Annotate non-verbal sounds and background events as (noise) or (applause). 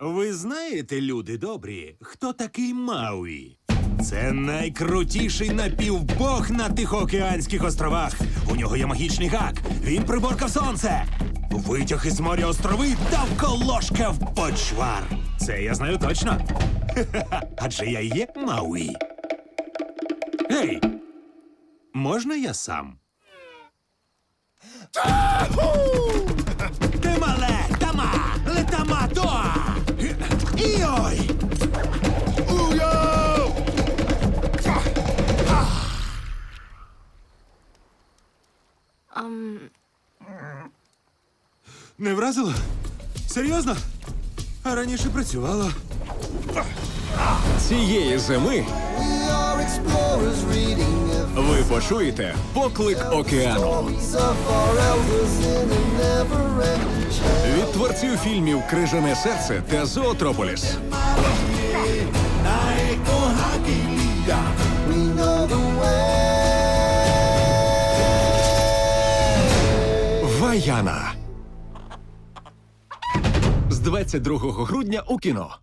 Ви знаєте, люди добрі, хто такий Мауї? Це найкрутіший напівбог на Тихоокеанських островах. У нього є магічний гак. Він приборкав сонце. Витяг із моря острови дав колошка в почвар. Це я знаю точно. (laughs) Адже я є Мауї. Гей! Можна я сам? Іой! Не вразило? Серйозно? А раніше працювало. Цієї зими We explorers reading ви почуєте поклик океану stories of our elders творців фільмів Крижане серце та Зоотрополіс. Ваяна з 22 грудня у кіно.